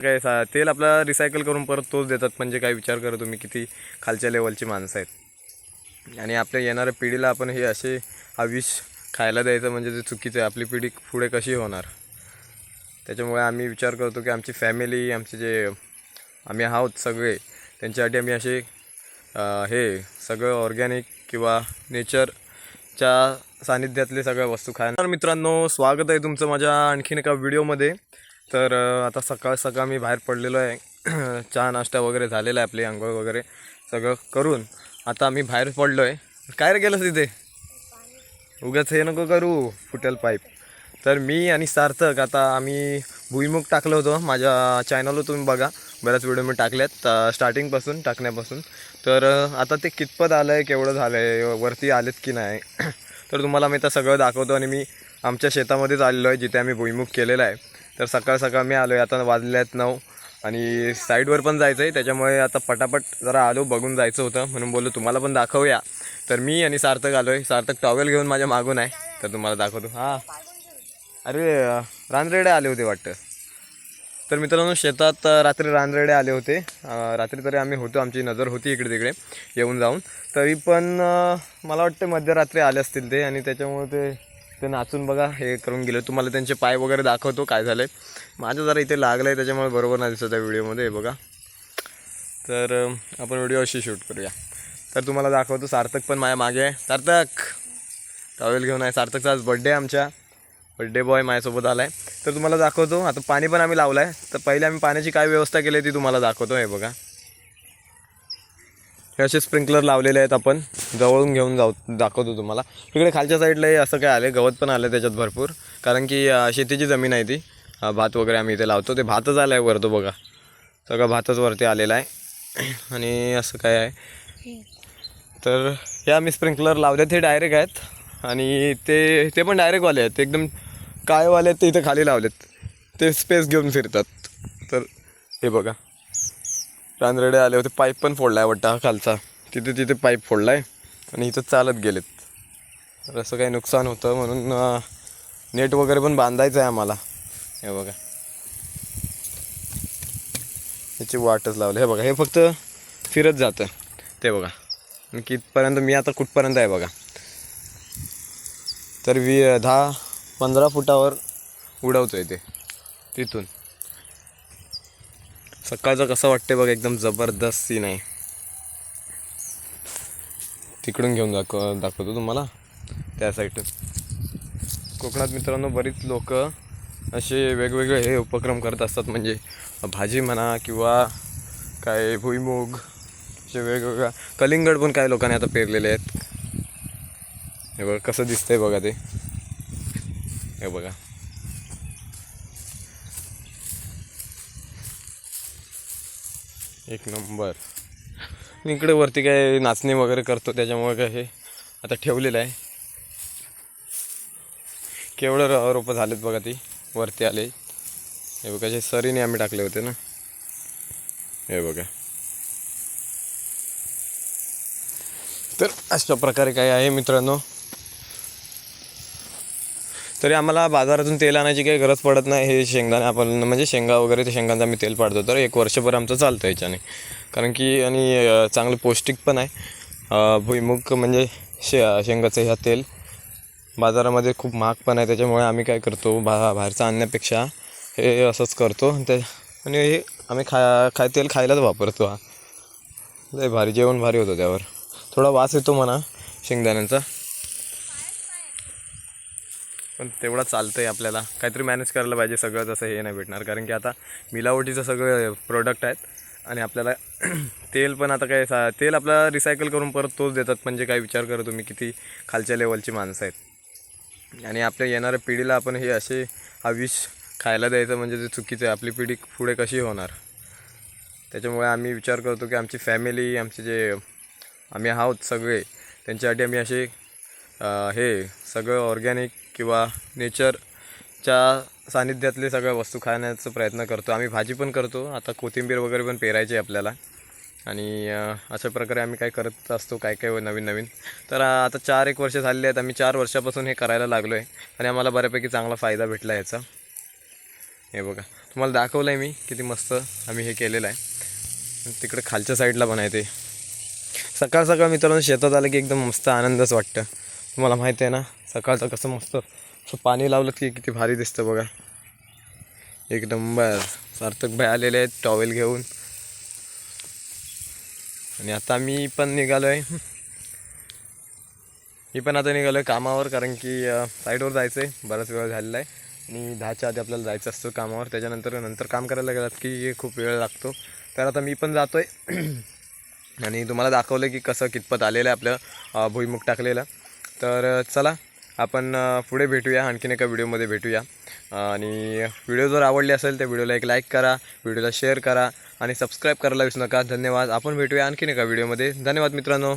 काय सा तेल आपला रिसायकल करून परत तोच देतात म्हणजे काय विचार करा तुम्ही किती खालच्या लेवलची माणसं आहेत. आणि आपल्या येणाऱ्या पिढीला आपण हे असे हा विष खायला द्यायचं म्हणजे ते चुकीचं आहे. आपली पिढी पुढे कशी होणार? त्याच्यामुळे आम्ही विचार करतो की आमची फॅमिली आमचे जे आम्ही आहोत सगळे त्यांच्यासाठी आम्ही असे हे सगळं ऑर्गॅनिक किंवा नेचरच्या सानिध्यातले सगळ्या वस्तू खाय तर मित्रांनो स्वागत आहे तुमचं माझ्या आणखीन एका व्हिडिओमध्ये तर आता सकाळ सकाळ मी बाहेर पडलेलो आहे. चहा नाश्ता वगैरे झालेला आहे आपली आंघोळ वगैरे सगळं करून. आता आम्ही बाहेर पडलो आहे काय रे गेलं तिथे? उगाच हे नको करू फुटेल पाईप. तर मी आणि सार्थक आता आम्ही भुईमुग टाकलं होतं. माझ्या चॅनलवर तुम्ही बघा. बऱ्याच व्हिडिओ मी टाकल्यात स्टार्टिंगपासून टाकण्यापासून. तर आता ते कितपत आलं आहे केवढं झालं आहे वरती आलेत की नाही? तर तुम्हाला मी आता सगळं दाखवतो आणि मी आमच्या शेतामध्येच आलेलो आहे जिथे आम्ही भुईमुग केलेला आहे. तर सकाळ सकाळ मी आलो आहे आता वाजले आहेत नऊ आणि साईडवर पण जायचं आहे त्याच्यामुळे आता पटापट जरा आलो बघून जायचं होतं. म्हणून बोललो तुम्हाला पण दाखवूया. तर मी आणि सार्थक आलो आहे सार्थक टॉवेल घेऊन माझ्या मागून आहे. तर तुम्हाला दाखवतो. हां. अरे रानरेडे आले होते वाटतं. तर मित्रांनो शेतात रात्री रानरेडे आले होते. रात्री तरी आम्ही होतो. आमची नजर होती इकडे तिकडे येऊन जाऊन. तरी पण मला वाटतं मध्यरात्री आले असतील ते आणि त्याच्यामुळे ते ते नाचून बघा हे करून गेलं. तुम्हाला त्यांचे पाय वगैरे दाखवतो काय झालं आहे माझं जरा इथे लागलं आहे त्याच्यामुळे बरोबर नाही दिसत आहे व्हिडिओमध्ये हे बघा. तर आपण व्हिडिओ अशी शूट करूया. तर तुम्हाला दाखवतो सार्थक पण माझ्या मागे आहे. सार्थक! टॉवेल घेऊन आहे. सार्थकचा आज बड्डे आमच्या. बड्डे बॉय माझ्यासोबत आला आहे तर तुम्हाला दाखवतो आता पाणी पण आम्ही लावलं आहे तर पहिले आम्ही पाण्याची काय व्यवस्था केली आहे ती तुम्हाला दाखवतो हे बघा. हे असे स्प्रिंकलर लावलेले आहेत आपण. जवळून घेऊन जाऊ दाखवतो तुम्हाला. इकडे खालच्या साईडलाही असं काय आले गवत पण आलं त्याच्यात भरपूर. कारण की शेतीची जमीन आहे ती. भात वगैरे आम्ही इथे लावतो. ते भातच आलं आहे वरतो बघा. सगळं भातच वरती आलेला आहे. आणि असं काय आहे. तर हे आम्ही स्प्रिंकलर लावले ते डायरेक्ट आहेत. आणि ते ते पण डायरेक्टवाले आहेत. एकदम कायवाले आहेत ते इथे खाली लावलेत. ते स्पेस घेऊन फिरतात. तर हे बघा. रानरेडे आले होते पाईप पण फोडला आहे वाटतं हा खालचा. तिथे तिथे पाईप फोडला आहे आणि इथं चालत गेलेत. तर असं काही नुकसान होतं म्हणून नेट वगैरे पण बांधायचं आहे आम्हाला. हे बघा. याची वाटच लावली. हे बघा हे फक्त फिरत जातं. ते बघा. आणि कितपर्यंत मी आता कुठपर्यंत आहे बघा. तर वी दहा पंधरा फुटावर उडवतो आहे ते तिथून. सकाळचं कसं वाटते बघा एकदम जबरदस्त सीन आहे. तिकडून घेऊन दाखव दाखवतो तुम्हाला. त्या साईडून कोकणात मित्रांनो बरीच लोक असे वेगवेगळे हे उपक्रम करत असतात. म्हणजे भाजी म्हणा किंवा काय भुईमूग असे वेगवेगळ्या कलिंगड पण काही लोकांनी आता पेरलेले आहेत. हे बघा कसं दिसतंय बघा ते. हे बघा. एक नंबर. इकडे वरती काय नाचणी वगैरे करतो त्याच्यामुळे काय हे आता ठेवलेलं आहे. केवढं र- रोपं झालेत बघा ती वरती आले. हे बघा जे सरीने आम्ही टाकले होते ना. हे बघा. तर अशा प्रकारे काय आहे मित्रांनो. तरी आम्हाला बाजारातून तेल आणायची काही गरज पडत नाही. हे शेंगदाणे आपण म्हणजे शेंगा वगैरे ते शेंगांचा आम्ही तेल पाडतो. तर एक वर्षभर आमचं चालतं याच्याने. कारण की आणि चांगलं पौष्टिक पण आहे. अं, भुईमुग म्हणजे शे शेंगाचं ह्या तेल बाजारामध्ये खूप महाग पण आहे. त्याच्यामुळे आम्ही काय करतो बा बाहेरचं आणण्यापेक्षा हे असंच करतो. ते आणि हे आम्ही खा खाय तेल खायलाच वापरतो हा. लय भारी जेवण भारी होतं त्यावर. थोडा वास येतो म्हणा शेंगदाण्यांचा. पण तेवढा चालतं आहे आपल्याला. काहीतरी मॅनेज करायला पाहिजे सगळं तसं हे नाही भेटणार. कारण की आता मिलावटीचं सगळं प्रोडक्ट आहेत आणि आपल्याला तेल पण आता काय सा तेल आपल्याला रिसायकल करून परत तोच देतात. म्हणजे काय विचार करा तुम्ही किती खालच्या लेवलची माणसं आहेत. आणि आपल्या येणाऱ्या पिढीला आपण हे असे हा विष खायला द्यायचं म्हणजे ते चुकीचं आहे. आपली पिढी पुढे कशी होणार? त्याच्यामुळे आम्ही विचार करतो की आमची फॅमिली आमचे जे आम्ही आहोत सगळे त्यांच्यासाठी आम्ही असे हे सगळं ऑर्गॅनिक किंवा नेचरच्या सानिध्यातले सगळ्या वस्तू खाण्याचा प्रयत्न करतो. आम्ही भाजी पण करतो. आता कोथिंबीर वगैरे पण पेरायची आहे आपल्याला. आणि अशा प्रकारे आम्ही काय करत असतो काय काय नवीन नवीन. तर आता चार एक वर्ष झालेली आहेत. आम्ही चार वर्षापासून हे करायला लागलो आहे आणि आम्हाला बऱ्यापैकी चांगला फायदा भेटला याचा. हे बघा. तुम्हाला दाखवलं आहे मी किती मस्त आम्ही हे केलेलं आहे. तिकडे खालच्या साईडला पण आहे ते. सकाळ सकाळ मित्रांनो शेतात आलं की एकदम मस्त आनंदच वाटतं. तुम्हाला माहिती आहे ना सकाळचं कसं मस्त असं पाणी लावलं की किती भारी दिसतं बघा. एक नंबर सार्थक भाई आलेले आहेत टॉवेल घेऊन. आणि आता मी पण निघालो आहे मी पण आता निघालो आहे कामावर कारण की साईडवर जायचं आहे बराच वेळ झालेला आहे आणि दहाच्या आधी आपल्याला जायचं असतं कामावर. त्याच्यानंतर नंतर काम करायला गेलात की खूप वेळ लागतो. तर आता मी पण जातो आहे आणि तुम्हाला दाखवलं की कसं कितपत आलेलं आहे आपलं भुईमुख टाकलेलं. तर चला आपण पुढे भेटूया आणखीन एका व्हिडिओमध्ये भेटूया. आणि व्हिडिओ जर आवडली असेल तर व्हिडिओला एक लाईक करा व्हिडिओला शेअर करा आणि सबस्क्राईब करायला विसरू नका. धन्यवाद. आपण भेटूया आणखीन एका व्हिडिओमध्ये. धन्यवाद मित्रांनो.